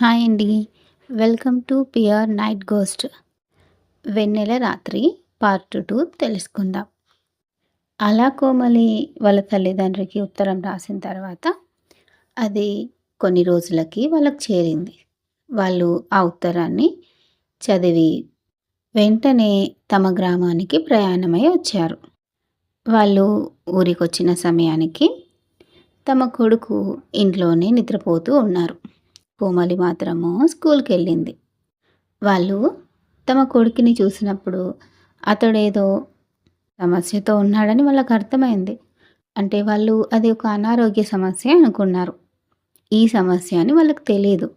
Hi అండి. Welcome to fear night ghost. Vennela రాత్రి part two తెలుసుకుందాం. అలా కోమలి వాళ్ళ తల్లిదండ్రికి ఉత్తరం రాసిన తర్వాత, అది కొన్ని రోజులకి వాళ్ళకి చేరింది. వాళ్ళు ఆ ఉత్తరాన్ని చదివి, వెంటనే తమ గ్రామానికి ప్రయాణమై వచ్చారు. వాళ్ళు ఊరికొచ్చిన సమయానికి, తమ కొడుకు ఇంట్లోనే నిద్రపోతూ ఉన్నారు. కోమలి మాత్రము స్కూల్కి వెళ్ళింది వాళ్ళు తమ కొడుకుని చూసినప్పుడు అతడేదో సమస్యతో ఉన్నాడని వాళ్ళకు అర్థమైంది అంటే వాళ్ళు అది ఒక అనారోగ్య సమస్య అనుకున్నారు. ఈ సమస్య అని వాళ్ళకి తెలియదు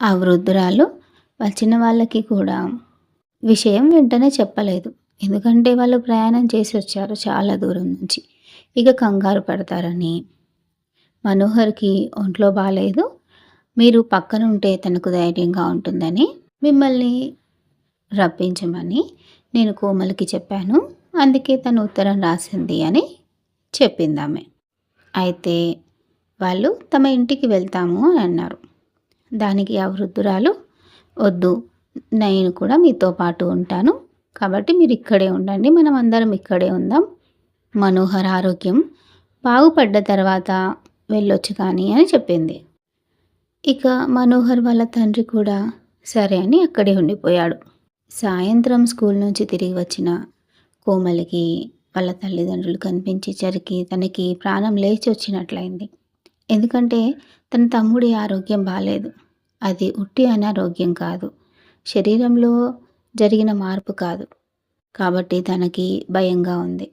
ఆ వృద్ధురాలు వచ్చిన వాళ్ళకి కూడా విషయం వెంటనే చెప్పలేదు. ఎందుకంటే వాళ్ళు ప్రయాణం చేసి వచ్చారు చాలా దూరం నుంచి. ఇక కంగారు పడతారని. మనోహర్‌కి ఒంట్లో బాగాలేదు మీరు పక్కన ఉంటే తనకు ధైర్యంగా ఉంటుందని మిమ్మల్ని రప్పించమని నేను కోమలికి చెప్పాను. అందుకే తను ఉత్తరం రాసింది అని చెప్పిందామె. అయితే వాళ్ళు తమ ఇంటికి వెళ్తాము అని అన్నారు. దానికి ఆ వృద్ధురాలు వద్దు నేను కూడా మీతో పాటు ఉంటాను. కాబట్టి మీరు ఇక్కడే ఉండండి. మనం అందరం ఇక్కడే ఉందాం. మనోహర్ ఆరోగ్యం బాగుపడ్డ తర్వాత వెళ్ళొచ్చు కానీ అని చెప్పింది. ఇక మనోహర్ వాళ్ళ తండ్రి కూడా సరే అని అక్కడే ఉండిపోయాడు. సాయంత్రం స్కూల్ నుంచి తిరిగి వచ్చిన కోమలికి వాళ్ళ తల్లిదండ్రులు కనిపించేసరికి తనకి ప్రాణం లేచి వచ్చినట్లయింది. ఎందుకంటే తన తమ్ముడి ఆరోగ్యం బాగాలేదు అది ఉట్టి అనారోగ్యం కాదు. శరీరంలో జరిగిన మార్పు కాదు. కాబట్టి తనకి భయంగా ఉంది.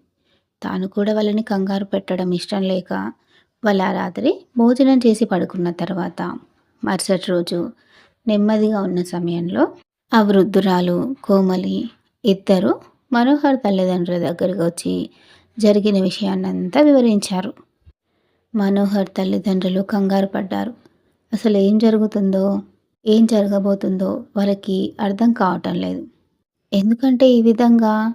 తాను కూడా వాళ్ళని కంగారు పెట్టడం ఇష్టం లేక వాళ్ళ రాత్రి భోజనం చేసి పడుకున్న తర్వాత మరుసటి రోజు నెమ్మదిగా ఉన్న సమయంలో ఆ వృద్ధురాలు, కోమలి ఇద్దరు మనోహర్ తల్లిదండ్రుల దగ్గరికి వచ్చి జరిగిన విషయాన్నంతా వివరించారు. మనోహర్ తల్లిదండ్రులు కంగారు పడ్డారు. అసలు ఏం జరుగుతుందో, ఏం జరగబోతుందో వాళ్ళకి అర్థం కావటం లేదు. ఎందుకంటే ఈ విధంగా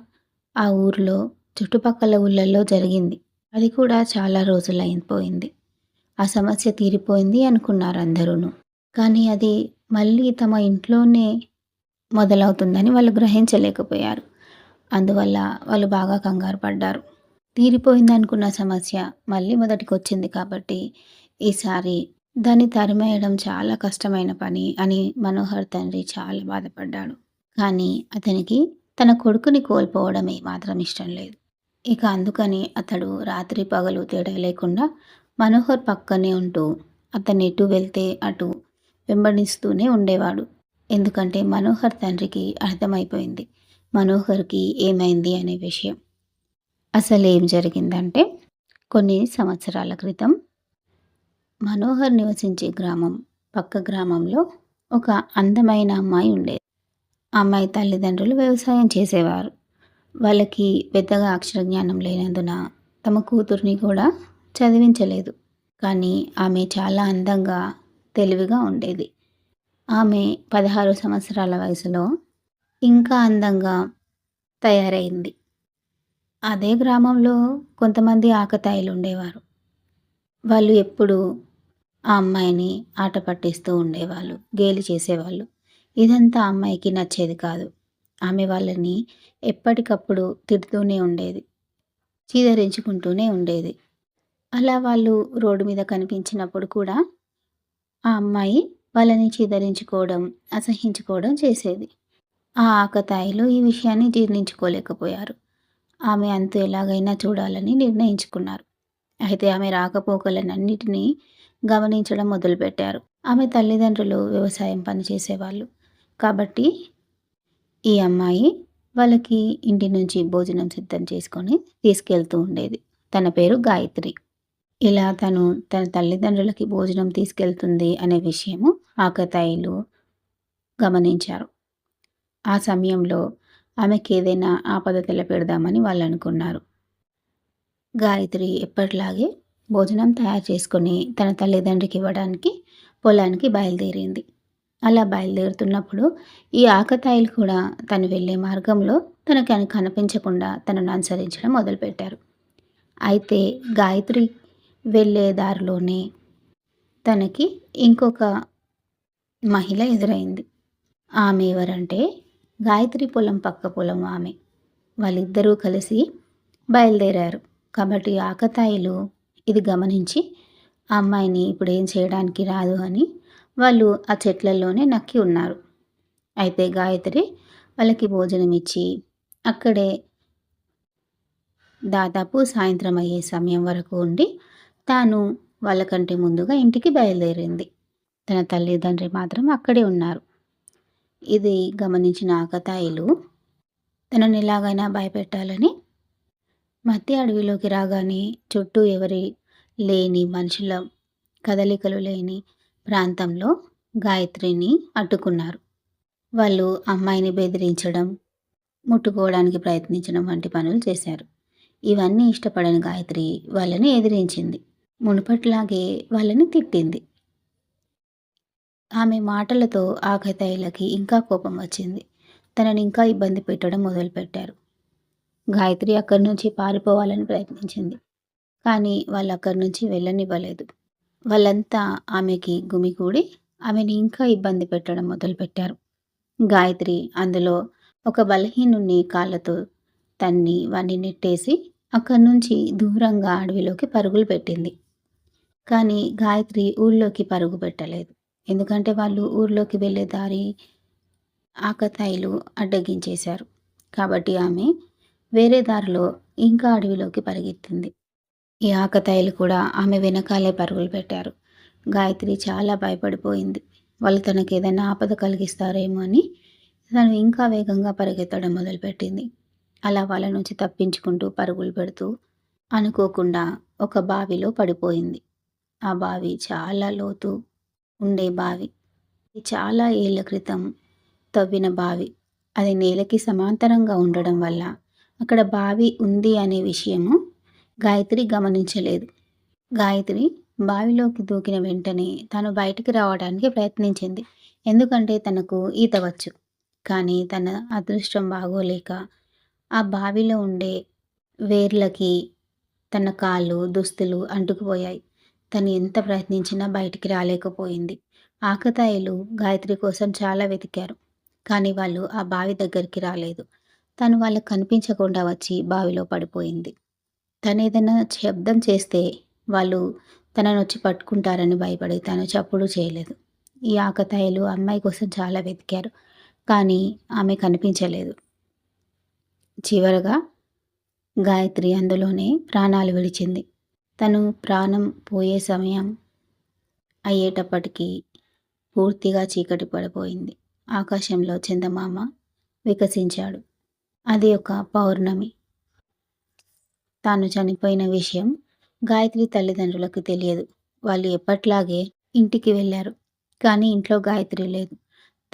ఆ ఊర్లో చుట్టుపక్కల ఊళ్ళల్లో జరిగింది. అది కూడా చాలా రోజులైపోయింది. ఆ సమస్య తీరిపోయింది అనుకున్నారు అందరూ కానీ అది మళ్ళీ తమ ఇంట్లోనే మొదలవుతుందని వాళ్ళు గ్రహించలేకపోయారు. అందువల్ల వాళ్ళు బాగా కంగారు పడ్డారు. తీరిపోయింది అనుకున్న సమస్య మళ్ళీ మొదటికి వచ్చింది కాబట్టి ఈసారి దాన్ని తరిమేయడం చాలా కష్టమైన పని అని మనోహర్ తండ్రి చాలా బాధపడ్డాడు. కానీ అతనికి తన కొడుకుని కోల్పోవడం ఏమాత్రం ఇష్టం లేదు. ఇక అందుకని అతడు రాత్రి పగలు తేడా లేకుండా మనోహర్ పక్కనే ఉంటూ అతను ఎటు వెళ్తే అటు వెంబడిస్తూనే ఉండేవాడు. ఎందుకంటే మనోహర్ తండ్రికి అర్థమైపోయింది. మనోహర్‌కి ఏమైంది అనే విషయం. అసలేం జరిగిందంటే కొన్ని సంవత్సరాల క్రితం మనోహర్ నివసించే గ్రామం పక్క గ్రామంలో ఒక అందమైన అమ్మాయి ఉండేది. అమ్మాయి తల్లిదండ్రులు వ్యవసాయం చేసేవారు. వాళ్ళకి పెద్దగా అక్షర జ్ఞానం లేనందున తమ కూతుర్ని కూడా చదివించలేదు. కానీ ఆమె చాలా అందంగా, తెలివిగా ఉండేది. ఆమె 16 సంవత్సరాల వయసులో ఇంకా అందంగా తయారైంది. అదే గ్రామంలో కొంతమంది ఆకతాయిలు ఉండేవారు. వాళ్ళు ఎప్పుడూ ఆ అమ్మాయిని ఆట పట్టిస్తూ ఉండేవాళ్ళు. గేలి చేసేవాళ్ళు. ఇదంతా అమ్మాయికి నచ్చేది కాదు. ఆమె వాళ్ళని ఎప్పటికప్పుడు తిడుతూనే ఉండేది. చీదరించుకుంటూనే ఉండేది. అలా వాళ్ళు రోడ్డు మీద కనిపించినప్పుడు కూడా ఆ అమ్మాయి వాళ్ళని చీదరించుకోవడం, అసహించుకోవడం చేసేది. ఆ ఆకతాయిలు ఈ విషయాన్ని జీర్ణించుకోలేకపోయారు. ఆమె అంతు ఎలాగైనా చూడాలని నిర్ణయించుకున్నారు. అయితే ఆమె రాకపోకలనన్నిటినీ గమనించడం మొదలుపెట్టారు. ఆమె తల్లిదండ్రులు వ్యవసాయం పనిచేసేవాళ్ళు కాబట్టి ఈ అమ్మాయి వాళ్ళకి ఇంటి నుంచి భోజనం సిద్ధం చేసుకొని తీసుకెళ్తూ ఉండేది. తన పేరు గాయత్రి. ఇలా తను తన తల్లిదండ్రులకి భోజనం తీసుకెళ్తుంది అనే విషయము ఆకతాయిలు గమనించారు. ఆ సమయంలో ఆమెకి ఏదైనా ఆపద వాళ్ళు అనుకున్నారు గాయత్రి ఎప్పటిలాగే భోజనం తయారు చేసుకొని తన తల్లిదండ్రికి ఇవ్వడానికి పొలానికి బయలుదేరింది. అలా బయలుదేరుతున్నప్పుడు ఈ ఆకతాయిలు కూడా తను వెళ్ళే మార్గంలో తనకి కనిపించకుండా తనను అనుసరించడం మొదలుపెట్టారు. అయితే గాయత్రి వెళ్ళే దారిలోనే తనకి ఇంకొక మహిళ ఎదురైంది. ఆమె ఎవరంటే గాయత్రి పొలం పక్క పొలం ఆమె. వాళ్ళిద్దరూ కలిసి బయలుదేరారు. కాబట్టి ఆకతాయిలు ఇది గమనించి ఆ అమ్మాయిని ఏం చేయడానికి రాదు అని వాళ్ళు ఆ చెట్లలోనే నక్కి ఉన్నారు. అయితే గాయత్రి వాళ్ళకి భోజనం ఇచ్చి అక్కడే దాదాపు సాయంత్రం అయ్యే సమయం వరకు ఉండి తాను వాళ్ళకంటే ముందుగా ఇంటికి బయలుదేరింది. తన తల్లిదండ్రి మాత్రం అక్కడే ఉన్నారు. ఇది గమనించిన ఆకతాయిలు తనని ఎలాగైనా భయపెట్టాలని మధ్య అడవిలోకి రాగానే చుట్టూ ఎవరి లేని మనుషుల కదలికలు లేని ప్రాంతంలో గాయత్రిని అడ్డుకున్నారు. వాళ్ళు అమ్మాయిని బెదిరించడం, ముట్టుకోవడానికి ప్రయత్నించడం వంటి పనులు చేశారు. ఇవన్నీ ఇష్టపడని గాయత్రి వాళ్ళని ఎదిరించింది. మునుపటిలాగే వాళ్ళని తిట్టింది. ఆమె మాటలతో ఆకతాయిలకి ఇంకా కోపం వచ్చింది. తనని ఇంకా ఇబ్బంది పెట్టడం మొదలుపెట్టారు. గాయత్రి అక్కడి నుంచి పారిపోవాలని ప్రయత్నించింది. కానీ వాళ్ళు అక్కడి నుంచి వెళ్ళనివ్వలేదు. వాళ్ళంతా ఆమెకి గుమిగూడి ఆమెని ఇంకా ఇబ్బంది పెట్టడం మొదలుపెట్టారు. గాయత్రి అందులో ఒక బలహీనుని కాళ్ళతో తన్ని వాణ్ణి నెట్టేసి అక్కడి నుంచి దూరంగా అడవిలోకి పరుగులు పెట్టింది. కానీ గాయత్రి ఊళ్ళోకి పరుగు పెట్టలేదు. ఎందుకంటే వాళ్ళు ఊర్లోకి వెళ్ళే దారి ఆకతాయిలు అడ్డగించేశారు. కాబట్టి ఆమె వేరే దారిలో ఇంకా అడవిలోకి పరిగెత్తింది. ఈ ఆకతాయిలు కూడా ఆమె వెనకాలే పరుగులు పెట్టారు. గాయత్రి చాలా భయపడిపోయింది. వాళ్ళు తనకి ఏదైనా ఆపద కలిగిస్తారేమో అని తను ఇంకా వేగంగా పరిగెత్తడం మొదలుపెట్టింది. అలా వాళ్ళ నుంచి తప్పించుకుంటూ పరుగులు పెడుతూ అనుకోకుండా ఒక బావిలో పడిపోయింది. ఆ బావి చాలా లోతు ఉండే బావి. చాలా ఏళ్ళ క్రితం తవ్విన బావి. అది నేలకి సమాంతరంగా ఉండడం వల్ల అక్కడ బావి ఉంది అనే విషయము గాయత్రి గమనించలేదు. గాయత్రి బావిలోకి దూకిన వెంటనే తను బయటికి రావడానికి ప్రయత్నించింది. ఎందుకంటే తనకు ఈత వచ్చు. కానీ తన అదృష్టం బాగోలేక ఆ బావిలో ఉండే వేర్లకి తన కాళ్ళు, దుస్తులు అంటుకుపోయాయి. తను ఎంత ప్రయత్నించినా బయటికి రాలేకపోయింది. ఆకతాయిలు గాయత్రి కోసం చాలా వెతికారు. కానీ వాళ్ళు ఆ బావి దగ్గరికి రాలేదు. తను వాళ్ళకి కనిపించకుండా వచ్చి బావిలో పడిపోయింది. తను ఏదైనా శబ్దం చేస్తే వాళ్ళు తననొచ్చి పట్టుకుంటారని భయపడి తను చప్పుడు చేయలేదు. ఈ ఆకతాయిలు అమ్మాయి కోసం చాలా వెతికారు. కానీ ఆమె కనిపించలేదు. చివరగా గాయత్రి అందులోనే ప్రాణాలు విడిచింది. తను ప్రాణం పోయే సమయం అయ్యేటప్పటికీ పూర్తిగా చీకటి పడిపోయింది. ఆకాశంలో చందమామ వికసించాడు. అది ఒక పౌర్ణమి. తాను చనిపోయిన విషయం గాయత్రి తల్లిదండ్రులకు తెలియదు. వాళ్ళు ఎప్పట్లాగే ఇంటికి వెళ్ళారు. కానీ ఇంట్లో గాయత్రి లేదు.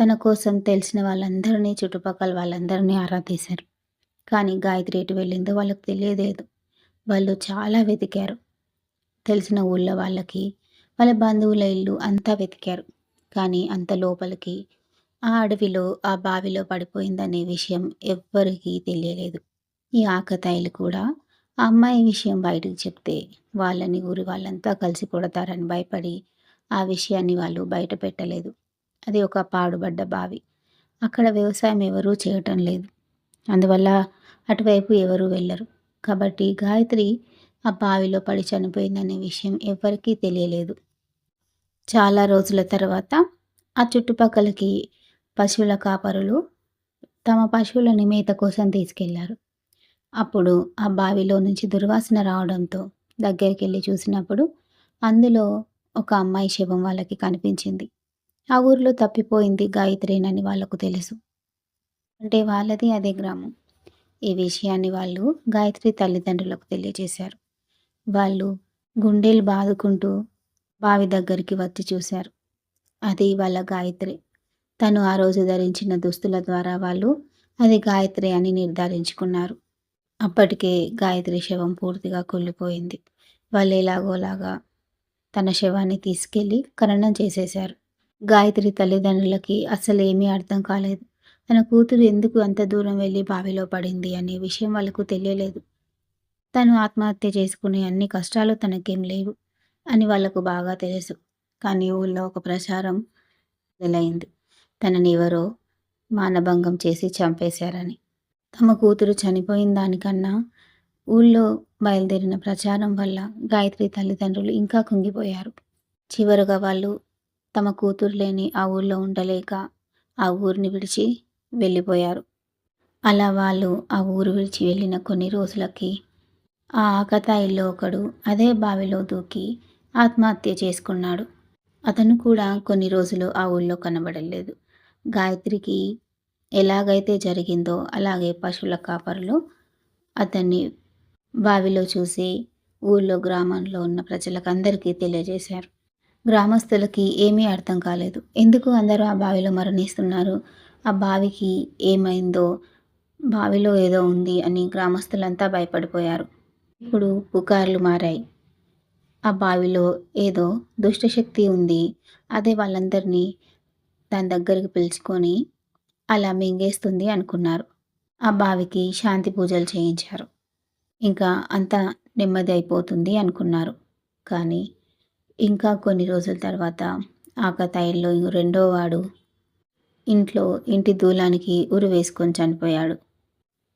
తన కోసం తెలిసిన వాళ్ళందరినీ చుట్టుపక్కల వాళ్ళందరినీ ఆరా తీశారు. కానీ గాయత్రి ఎటు వెళ్ళిందో వాళ్ళకి తెలియలేదు. వాళ్ళు చాలా వెతికారు. తెలిసిన ఊళ్ళో వాళ్ళకి, వాళ్ళ బంధువుల ఇల్లు అంతా వెతికారు. కానీ అంత లోపలికి ఆ అడవిలో ఆ బావిలో పడిపోయిందనే విషయం ఎవ్వరికీ తెలియలేదు. ఈ ఆకతాయిలు కూడా ఆ అమ్మాయి విషయం బయటకు చెప్తే వాళ్ళని ఊరి వాళ్ళంతా కలిసి కొడతారని భయపడి ఆ విషయాన్ని వాళ్ళు బయట పెట్టలేదు. అది ఒక పాడుబడ్డ బావి. అక్కడ వ్యవసాయం ఎవరూ చేయటం లేదు. అందువల్ల అటువైపు ఎవరూ వెళ్ళరు. కాబట్టి గాయత్రి ఆ బావిలో పడి చనిపోయిందనే విషయం ఎవరికీ తెలియలేదు. చాలా రోజుల తర్వాత ఆ చుట్టుపక్కలకి పశువుల కాపరులు తమ పశువులని మేత కోసం తీసుకెళ్ళారు. అప్పుడు ఆ బావిలో నుంచి దుర్వాసన రావడంతో దగ్గరికి వెళ్ళి చూసినప్పుడు అందులో ఒక అమ్మాయి శవం వాళ్ళకి కనిపించింది. ఆ ఊర్లో తప్పిపోయింది గాయత్రేనని వాళ్ళకు తెలుసు. అంటే వాళ్ళది అదే గ్రామం. ఈ విషయాన్ని వాళ్ళు గాయత్రి తల్లిదండ్రులకు తెలియజేశారు. వాళ్ళు గుండెలు బాదుకుంటూ బావి దగ్గరికి వచ్చి చూశారు. అది వాళ్ళ గాయత్రి. తను ఆ రోజు ధరించిన దుస్తుల ద్వారా వాళ్ళు అది గాయత్రి అని నిర్ధారించుకున్నారు. అప్పటికే గాయత్రి శవం పూర్తిగా కుళ్ళిపోయింది. వాళ్ళు ఎలాగోలాగా తన శవాన్ని తీసుకెళ్ళి ఖననం చేసేశారు. గాయత్రి తల్లిదండ్రులకి అస్సలేమీ అర్థం కాలేదు. తన కూతురు ఎందుకు అంత దూరం వెళ్ళి బావిలో పడింది అనే విషయం వాళ్ళకు తెలియలేదు. తను ఆత్మహత్య చేసుకునే అన్ని కష్టాలు తనకేం లేవు అని వాళ్ళకు బాగా తెలుసు. కానీ ఊళ్ళో ఒక ప్రచారం మొదలైంది. తనని ఎవరో మానభంగం చేసి చంపేశారని. తమ కూతురు చనిపోయిన దానికన్నా ఊళ్ళో బయలుదేరిన ప్రచారం వల్ల గాయత్రి తల్లిదండ్రులు ఇంకా కుంగిపోయారు. చివరగా వాళ్ళు తమ కూతురు లేని ఆ ఊళ్ళో ఉండలేక ఆ ఊరిని విడిచి వెళ్ళిపోయారు. అలా వాళ్ళు ఆ ఊరు విడిచి వెళ్ళిన కొన్ని రోజులకి ఆ ఆకతాయిల్లో ఒకడు అదే బావిలో దూకి ఆత్మహత్య చేసుకున్నాడు. అతను కూడా కొన్ని రోజులు ఆ ఊళ్ళో కనబడలేదు. గాయత్రికి ఎలాగైతే జరిగిందో అలాగే పశువుల కాపరులు అతన్ని బావిలో చూసి ఊళ్ళో గ్రామంలో ఉన్న ప్రజలకు అందరికీ తెలియజేశారు. గ్రామస్తులకి ఏమీ అర్థం కాలేదు. ఎందుకు అందరూ ఆ బావిలో మరణిస్తున్నారు? ఆ బావికి ఏమైందో బావిలో ఏదో ఉంది అని గ్రామస్తులంతా భయపడిపోయారు. ఇప్పుడు పుకార్లు మారాయి. ఆ బావిలో ఏదో దుష్టశక్తి ఉంది. అదే వాళ్ళందరినీ దాని దగ్గరికి పిలుచుకొని అలా మింగేస్తుంది అనుకున్నారు. ఆ బావికి శాంతి పూజలు చేయించారు. ఇంకా అంతా నెమ్మది అయిపోతుంది అనుకున్నారు. కానీ ఇంకా కొన్ని రోజుల తర్వాత ఆకతాయిల్లో రెండో వాడు ఇంట్లో ఇంటి దూలానికి ఉరి వేసుకొని చనిపోయాడు.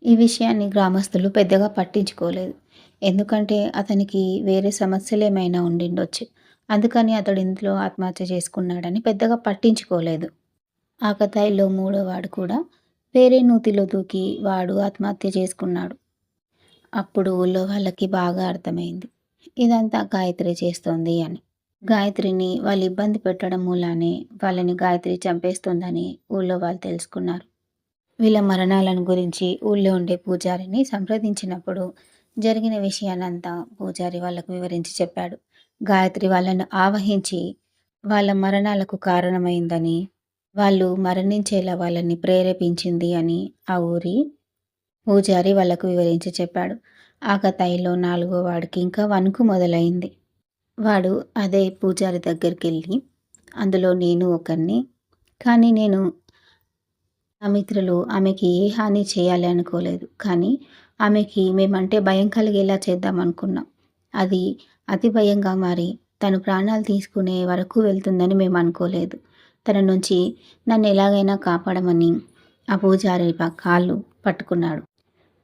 ఈ విషయాన్ని గ్రామస్తులు పెద్దగా పట్టించుకోలేదు. ఎందుకంటే అతనికి వేరే సమస్యలు ఏమైనా ఉండిండొచ్చు. అందుకని అతడు ఇంట్లో ఆత్మహత్య చేసుకున్నాడని పెద్దగా పట్టించుకోలేదు. ఆకతాయిలో మూడో వాడు కూడా వేరే నూతిలో దూకి వాడు ఆత్మహత్య చేసుకున్నాడు. అప్పుడు ఊళ్ళో వాళ్ళకి బాగా అర్థమైంది. ఇదంతా గాయత్రి చేస్తోంది అని. గాయత్రిని వాళ్ళు ఇబ్బంది పెట్టడం మూలానే వాళ్ళని గాయత్రి చంపేస్తుందని ఊళ్ళో వాళ్ళు తెలుసుకున్నారు. వీళ్ళ మరణాలను గురించి ఊళ్ళో ఉండే పూజారిని సంప్రదించినప్పుడు జరిగిన విషయాలంతా పూజారి వాళ్ళకు వివరించి చెప్పాడు. గాయత్రి వాళ్ళను ఆవహించి వాళ్ళ మరణాలకు కారణమైందని వాళ్ళు మరణించేలా వాళ్ళని ప్రేరేపించింది అని ఆ ఊరి పూజారి వాళ్ళకు వివరించి చెప్పాడు. ఆకతాయిలో నాలుగో వాడికి ఇంకా వణుకు మొదలైంది. వాడు అదే పూజారి దగ్గరికి వెళ్ళి అందులో నేను ఒకరిని కానీ నేను ఆ మిత్రులు ఆమెకి ఏ హాని చేయాలి అనుకోలేదు. కానీ ఆమెకి మేమంటే భయం కలిగేలా చేద్దాం అనుకున్నాం. అది అతి భయంగా మారి తను ప్రాణాలు తీసుకునే వరకు వెళ్తుందని మేము అనుకోలేదు. తన నుంచి నన్ను ఎలాగైనా కాపాడమని ఆ పూజారి కాళ్ళు పట్టుకున్నాడు.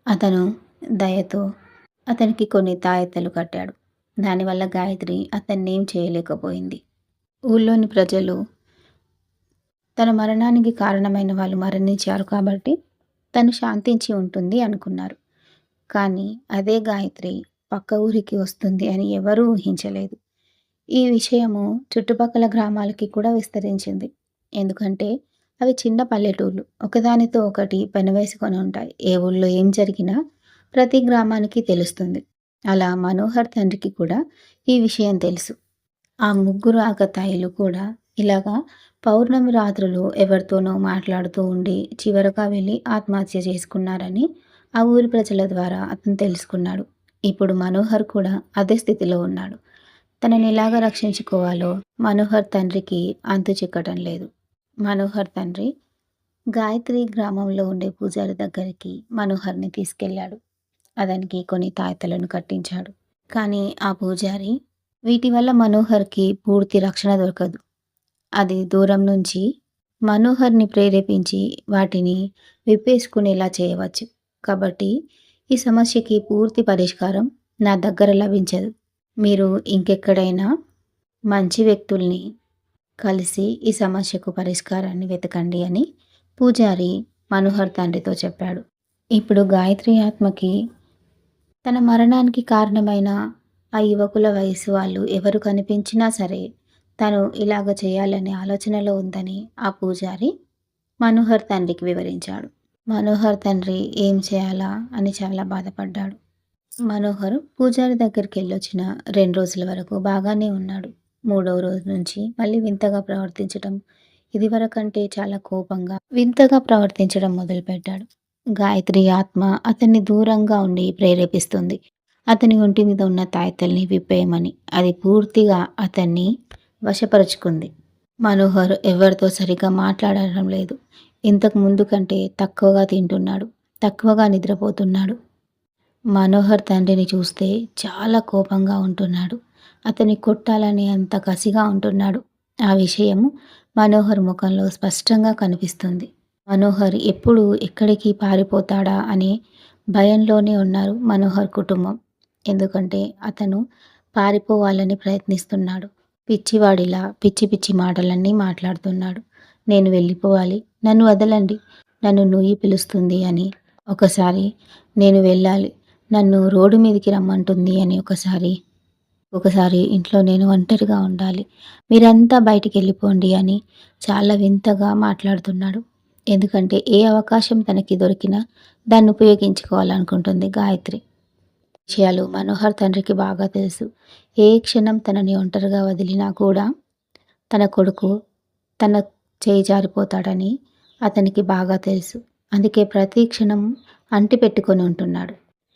అతను దయతో అతనికి కొన్ని తాయెత్తలు కట్టాడు. దానివల్ల గాయత్రి అతన్ని ఏం చేయలేకపోయింది. ఊళ్ళోని ప్రజలు తన మరణానికి కారణమైన వాళ్ళు మరణించారు కాబట్టి తను శాంతించి ఉంటుంది అనుకున్నారు. కానీ అదే గాయత్రి పక్క ఊరికి వస్తుంది అని ఎవరూ ఊహించలేదు. ఈ విషయము చుట్టుపక్కల గ్రామాలకి కూడా విస్తరించింది. ఎందుకంటే అవి చిన్న పల్లెటూళ్ళు ఒకదానితో ఒకటి పెనవేసుకొని ఉంటాయి. ఏ ఊళ్ళో ఏం జరిగినా ప్రతి గ్రామానికి తెలుస్తుంది. అలా మనోహర్ తండ్రికి కూడా ఈ విషయం తెలుసు. ఆ ముగ్గురు ఆకతాయిలు కూడా ఇలాగా పౌర్ణమి రాత్రులు ఎవరితోనో మాట్లాడుతూ ఉండి చివరగా వెళ్ళి ఆత్మహత్య చేసుకున్నారని ఆ ఊరి ప్రజల ద్వారా అతను తెలుసుకున్నాడు. ఇప్పుడు మనోహర్ కూడా అదే స్థితిలో ఉన్నాడు. తనని ఎలాగ రక్షించుకోవాలో మనోహర్ తండ్రికి అంతు చిక్కటం లేదు. మనోహర్ తండ్రి గాయత్రి గ్రామంలో ఉండే పూజారి దగ్గరికి మనోహర్ని తీసుకెళ్ళాడు. అతనికి కొన్ని తాయతలను కట్టించాడు. కానీ ఆ పూజారి వీటి వల్ల మనోహర్కి పూర్తి రక్షణ దొరకదు. అది దూరం నుంచి మనోహర్ని ప్రేరేపించి వాటిని విప్పేసుకునేలా చేయవచ్చు. కాబట్టి ఈ సమస్యకి పూర్తి పరిష్కారం నా దగ్గర లభించదు. మీరు ఇంకెక్కడైనా మంచి వ్యక్తుల్ని కలిసి ఈ సమస్యకు పరిష్కారాన్ని వెతకండి అని పూజారి మనోహర్ తండ్రితో చెప్పాడు. ఇప్పుడు గాయత్రి ఆత్మకి తన మరణానికి కారణమైన ఆ యువకుల వయసు వాళ్ళు ఎవరు కనిపించినా సరే తను ఇలాగ చేయాలనే ఆలోచనలో ఉందని ఆ పూజారి మనోహర్ తండ్రికి వివరించాడు. మనోహర్ తండ్రి ఏం చేయాలా అని చాలా బాధపడ్డాడు. మనోహర్ పూజారి దగ్గరికి వెళ్ళొచ్చిన రెండు రోజుల వరకు బాగానే ఉన్నాడు. మూడవ రోజు నుంచి మళ్ళీ వింతగా ప్రవర్తించడం ఇదివరకంటే చాలా కోపంగా వింతగా ప్రవర్తించడం మొదలుపెట్టాడు. గాయత్రి ఆత్మ అతన్ని దూరంగా ఉండి ప్రేరేపిస్తుంది. అతని ఒంటి మీద ఉన్న తాయతల్ని విప్పేయమని అది పూర్తిగా అతన్ని వశపరుచుకుంది. మనోహర్ ఎవరితో సరిగా మాట్లాడడం లేదు. ఇంతకు ముందు కంటే తక్కువగా తింటున్నాడు తక్కువగా నిద్రపోతున్నాడు. మనోహర్ తండ్రిని చూస్తే చాలా కోపంగా ఉంటున్నాడు. అతన్ని కొట్టాలని అంత కసిగా ఉంటున్నాడు. ఆ విషయము మనోహర్ ముఖంలో స్పష్టంగా కనిపిస్తుంది. మనోహర్ ఎప్పుడు ఎక్కడికి పారిపోతాడా అనే భయంలోనే ఉన్నారు మనోహర్ కుటుంబం. ఎందుకంటే అతను పారిపోవాలని ప్రయత్నిస్తున్నాడు. పిచ్చివాడిలా పిచ్చి పిచ్చి మాటలన్నీ మాట్లాడుతున్నాడు. నేను వెళ్ళిపోవాలి. నన్ను వదలండి. నన్ను నుయ్యి పిలుస్తుంది అని ఒకసారి నేను వెళ్ళాలి. నన్ను రోడ్డు మీదకి రమ్మంటుంది అని ఒకసారి ఒకసారి ఇంట్లో నేను ఒంటరిగా ఉండాలి. మీరంతా బయటికి వెళ్ళిపోండి అని చాలా వింతగా మాట్లాడుతున్నాడు. ఎందుకంటే ఏ అవకాశం తనకి దొరికినా దాన్ని ఉపయోగించుకోవాలనుకుంటుంది గాయత్రి. విషయాలు మనోహర్ తండ్రికి బాగా తెలుసు. ఏ క్షణం తనని ఒంటరిగా వదిలినా కూడా తన కొడుకు తన చేయి జారిపోతాడని అతనికి బాగా తెలుసు. అందుకే ప్రతి క్షణం అంటి పెట్టుకొని ఉంటున్నాడు.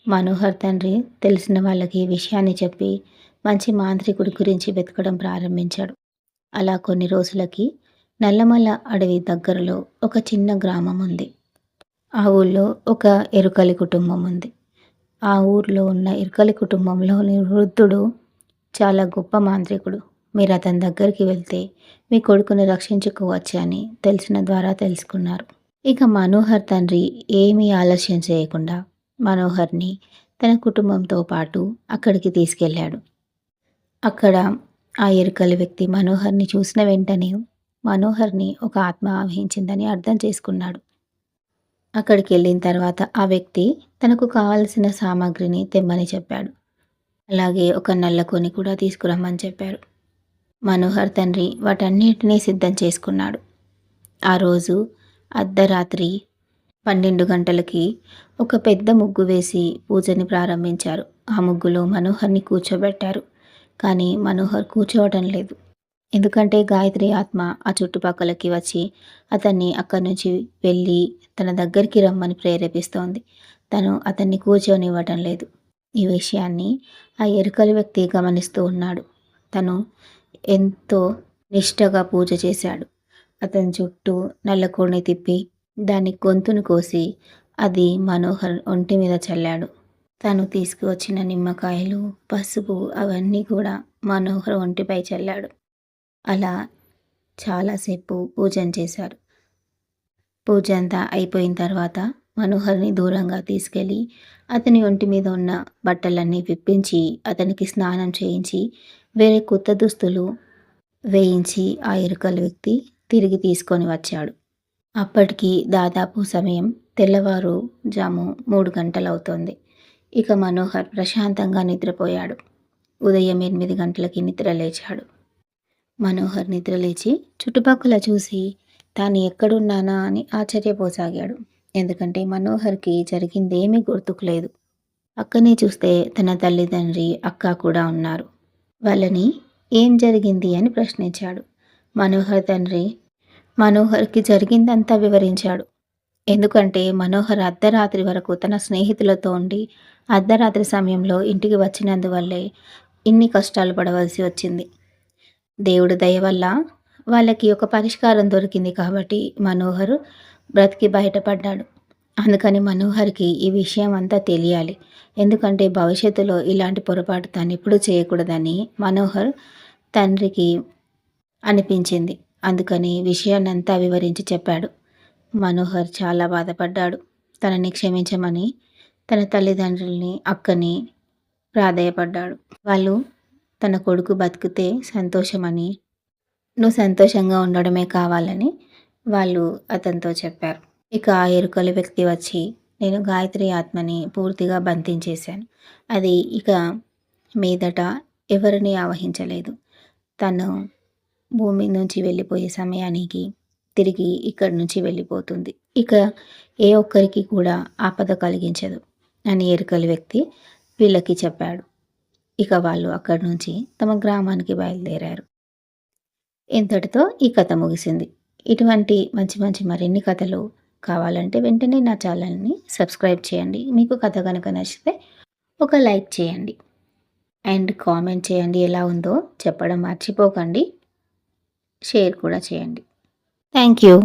మనోహర్ తండ్రి తెలిసిన వాళ్ళకి ఈ విషయాన్ని చెప్పి మంచి మాంత్రికుడి గురించి వెతకడం ప్రారంభించాడు. అలా కొన్ని రోజులకి నల్లమల్ల అడవి దగ్గరలో ఒక చిన్న గ్రామం ఉంది. ఆ ఊళ్ళో ఒక ఎరుకలి కుటుంబం ఉంది. ఆ ఊర్లో ఉన్న ఇరుకలి కుటుంబంలోని వృద్ధుడు చాలా గొప్ప మాంత్రికుడు. మీరు అతని దగ్గరికి వెళ్తే మీ కొడుకుని రక్షించుకోవచ్చు అని తెలిసిన ద్వారా తెలుసుకున్నారు. ఇక మనోహర్ తండ్రి ఏమీ ఆలస్యం చేయకుండా మనోహర్ని తన కుటుంబంతో పాటు అక్కడికి తీసుకెళ్ళాడు. అక్కడ ఆ ఎరుకలి వ్యక్తి మనోహర్ని చూసిన వెంటనే మనోహర్ని ఒక ఆత్మ ఆవహించిందని అర్థం చేసుకున్నాడు. అక్కడికి వెళ్ళిన తర్వాత ఆ వ్యక్తి తనకు కావలసిన సామాగ్రిని తెమ్మని చెప్పాడు. అలాగే ఒక నల్లకొని కూడా తీసుకురమ్మని చెప్పారు మనోహర్ తండ్రి వాటన్నిటినీ సిద్ధం చేసుకున్నాడు. ఆ రోజు అర్ధరాత్రి పన్నెండు గంటలకి ఒక పెద్ద ముగ్గు వేసి పూజని ప్రారంభించారు. ఆ ముగ్గులో మనోహర్ని కూర్చోబెట్టారు. కానీ మనోహర్ కూర్చోవడం లేదు. ఎందుకంటే గాయత్రి ఆత్మ ఆ చుట్టుపక్కలకి వచ్చి అతన్ని అక్కడి నుంచి వెళ్ళి తన దగ్గరికి రమ్మని ప్రేరేపిస్తోంది. తను అతన్ని కూర్చొనివ్వటం లేదు. ఈ విషయాన్ని ఆ ఎరుకల వ్యక్తి గమనిస్తూ ఉన్నాడు. తను ఎంతో నిష్టగా పూజ చేశాడు. అతని చుట్టూ నల్లకోడిని తిప్పి దాని గొంతును కోసి అది మనోహర్ ఒంటి మీద చల్లాడు. తను తీసుకువచ్చిన నిమ్మకాయలు పసుపు అవన్నీ కూడా మనోహర్ ఒంటిపై చల్లాడు. అలా చాలాసేపు పూజన చేశారు పూజ అంతా అయిపోయిన తర్వాత మనోహర్ని దూరంగా తీసుకెళ్ళి అతని ఒంటి మీద ఉన్న బట్టలన్నీ విప్పించి అతనికి స్నానం చేయించి వేరే కొత్త దుస్తులు వేయించి ఆ ఎరుకల వ్యక్తి తిరిగి తీసుకొని వచ్చాడు. అప్పటికి దాదాపు సమయం తెల్లవారు జాము మూడు గంటలవుతోంది. ఇక మనోహర్ ప్రశాంతంగా నిద్రపోయాడు. ఉదయం ఎనిమిది గంటలకి నిద్ర లేచాడు. మనోహర్ నిద్రలేచి చుట్టుపక్కల చూసి తాను ఎక్కడున్నానా అని ఆశ్చర్యపోసాగాడు. ఎందుకంటే మనోహర్కి జరిగిందేమీ గుర్తుకులేదు అక్కనే చూస్తే తన తల్లిదండ్రి అక్క కూడా ఉన్నారు. వాళ్ళని ఏం జరిగింది అని ప్రశ్నించాడు. మనోహర్ తండ్రి మనోహర్కి జరిగిందంతా వివరించాడు. ఎందుకంటే మనోహర్ అర్ధరాత్రి వరకు తన స్నేహితులతో ఉండి అర్ధరాత్రి సమయంలో ఇంటికి వచ్చినందువల్లే ఇన్ని కష్టాలు పడవలసి వచ్చింది. దేవుడి దయ వల్ల వాళ్ళకి ఒక పరిష్కారం దొరికింది కాబట్టి మనోహర్ బ్రతికి బయటపడ్డాడు. అందుకని మనోహర్కి ఈ విషయం అంతా తెలియాలి. ఎందుకంటే భవిష్యత్తులో ఇలాంటి పొరపాటు తను ఎప్పుడూ చేయకూడదని మనోహర్ తండ్రికి అనిపించింది. అందుకని విషయాన్నంతా వివరించి చెప్పాడు. మనోహర్ చాలా బాధపడ్డాడు. తనని క్షమించమని తన తల్లిదండ్రుల్ని అక్కని ప్రాధేయపడ్డాడు. వాళ్ళు తన కొడుకు బతికితే సంతోషమని నువ్వు సంతోషంగా ఉండడమే కావాలని వాళ్ళు అతనితో చెప్పారు. ఇక ఆ ఎరుకల వ్యక్తి వచ్చి నేను గాయత్రి ఆత్మని పూర్తిగా బంధించేశాను. అది ఇక మీదట ఎవరిని ఆవహించలేదు. తను భూమి నుంచి వెళ్ళిపోయే సమయానికి తిరిగి ఇక్కడి నుంచి వెళ్ళిపోతుంది. ఇక ఏ ఒక్కరికి కూడా ఆపద కలిగించదు అని ఎరుకల వ్యక్తి వీళ్ళకి చెప్పాడు. ఇక వాళ్ళు అక్కడి నుంచి తమ గ్రామానికి బయలుదేరారు. ఇంతటితో ఈ కథ ముగిసింది. ఇటువంటి మంచి మంచి మరిన్ని కథలు కావాలంటే వెంటనే నా ఛానల్ని సబ్స్క్రైబ్ చేయండి. మీకు కథ కనుక నచ్చితే ఒక లైక్ చేయండి. అండ్ కామెంట్ చేయండి ఎలా ఉందో చెప్పడం మర్చిపోకండి. షేర్ కూడా చేయండి. Thank you.